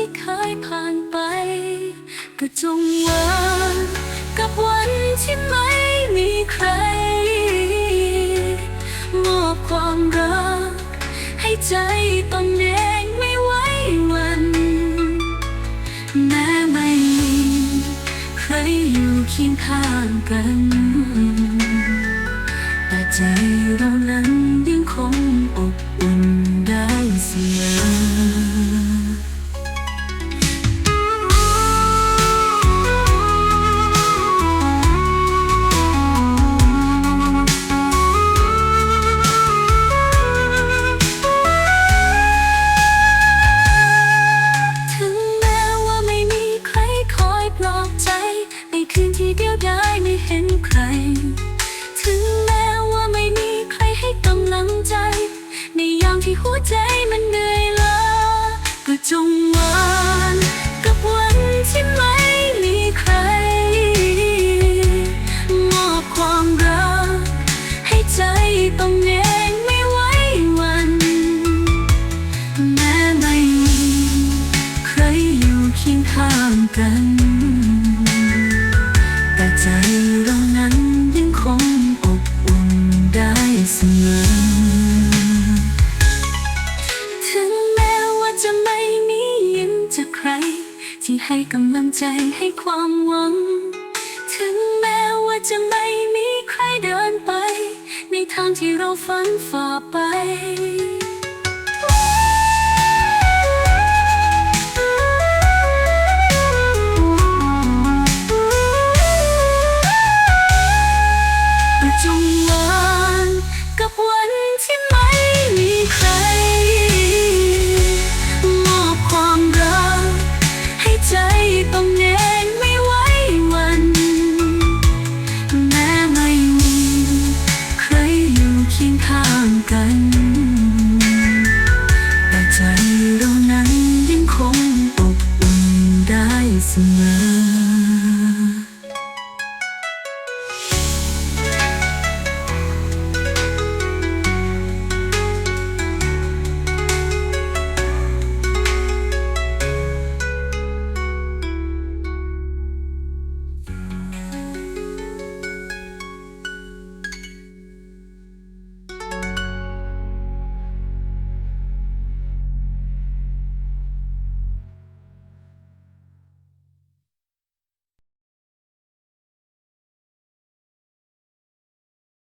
ที่เคยผ่านไป ก็จงวานกับวันที่ไม่มีใคร มอบความรัก ให้ใจตนเองไม่ไหว้หวัน แม้ไม่มีใครอยู่เคียงข้างกัน แต่ใจเรานั้นยังคง กัน แต่ใจเรานั้นยังคงอบอุ่นได้เสมอ ถึงแม้ว่าจะไม่มียิ้มจากใคร ที่ให้กำลังใจให้ความหวัง ถึงแม้ว่าจะไม่มีใครเดินไป ในทางที่เราฝันฝ่าไป ต้องเองไม่ไหว้วัน แม้ไม่มีใครอยู่เคียงข้างกัน แต่ใจเรานั้นยังคงอบอุ่นได้เสมอ